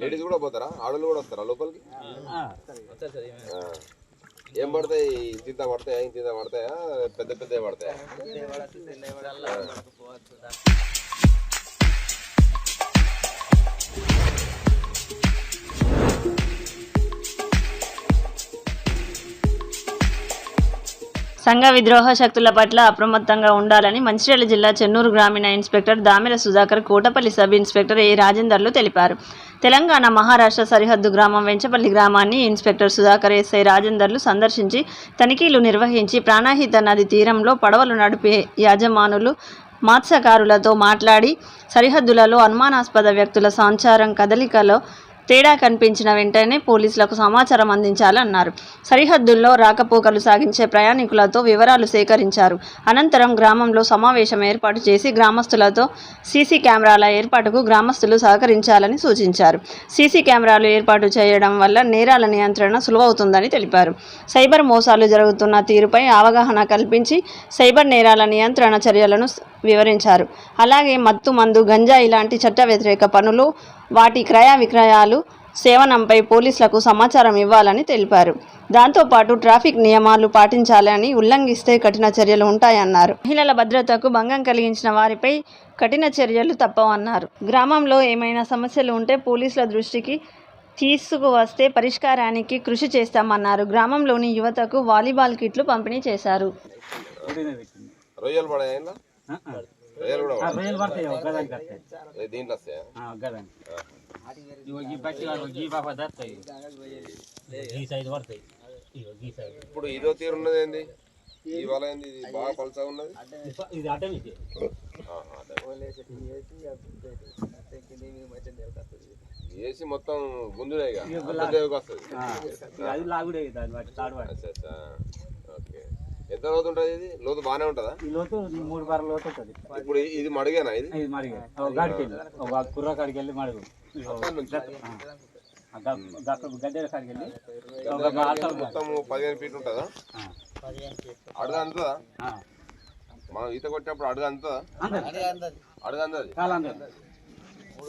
Ladies కూడా పోతారా? ఆడలు కూడా వస్తారా లోపలికి? ఆ. ఏం పడతాయి? ఇంత పడతాయా? ఇంత పడతాయా? పెద్ద పెద్ద పడతాయా. సంఘ విద్రోహ శక్తుల పట్ల అప్రమత్తంగా ఉండాలని మంచిర్యాల జిల్లా చెన్నూరు గ్రామీణ inspector Damera Sudhakar Kotapalli sub inspector A రాజేందర్లు తెలిపారు. తెలంగాణ మహారాష్ట్ర సరిహద్దు గ్రామం వెంచపల్లి గ్రామాన్ని ఇన్స్పెక్టర్ సుధాకర్ ఎస్ఐ రాజేందర్లు సందర్శించి తనిఖీలు నిర్వహించి ప్రాణాహిత నది తీరంలో పడవలు నడిపే యాజమానులు మత్స్యకారులతో మాట్లాడి సరిహద్దులలో అనుమానాస్పద వ్యక్తుల సంచారం కదలికలో తేడా కనిపించిన వెంటనే పోలీసులకు సమాచారం అందించాలన్నారు సరిహద్దుల్లో రాకపోకలు సాగించే ప్రయాణికులతో వివరాలు సేకరించారు. అనంతరం గ్రామంలో సమావేశం ఏర్పాటు చేసి గ్రామస్తులతో సీసీ కెమెరాల ఏర్పాటుకు గ్రామస్తులు సహకరించాలని సూచించారు. సీసీ కెమెరాలు ఏర్పాటు చేయడం వల్ల నేరాల నియంత్రణ సులువవుతుందని తెలిపారు. సైబర్ మోసాలు జరుగుతున్న తీరుపై అవగాహన కల్పించి సైబర్ నేరాల నియంత్రణ చర్యలను వివరించారు. అలాగే మత్తు మందు గంజాయి లాంటి చట్ట వ్యతిరేక పనులు వాటి క్రయ విక్రయాలు సేవనంపై పోలీసులకు సమాచారం ఇవ్వాలని తెలిపారు. దాంతోపాటు ట్రాఫిక్ నియమాలు పాటించాలని ఉల్లంఘిస్తే కఠిన చర్యలు ఉంటాయన్నారు. మహిళల భద్రతకు భంగం కలిగించిన వారిపై కఠిన చర్యలు తప్పవన్నారు. గ్రామంలో ఏమైనా సమస్యలు ఉంటే పోలీసుల దృష్టికి తీసుకువస్తే పరిష్కారానికి కృషి చేస్తామన్నారు. గ్రామంలోని యువతకు వాలీబాల్ కిట్లు పంపిణీ చేశారు. దీంట్లో ఇగో ఈ బట్టి వాళ్ళు గీ పాప సైజు పడతాయి ఇగో సైజు ఇప్పుడు ఇదో తీరు ఉన్నది ఏంది? ఈ వల ఏంది? ఇది బాగా పలసగా ఉన్నది? ఇది. వేసి మొత్తం ఇక. వస్తుంది. అది లాగుడే దాన్ని బట్టి తాడు ఎంత లోతు ఉంటుంది ఇది? లోతు బాగానే ఉంటుందా? ఈ లోతు మూడు బార లోతు ఉంటుంది. ఇప్పుడు ఇది మడిగేనా ఇది? ఇది మడిగా. ఒక గాడికి వెళ్ళి. ఒక కుర్ర కాడికి వెళ్ళి మడుగు. గడ్డల కాడికి వెళ్ళి. మొత్తం పదిహేను ఫీట్ ఉంటుందా? అడుగు. మనం ఈత కొట్టినప్పుడు అడుగు అందది చాలా ఒక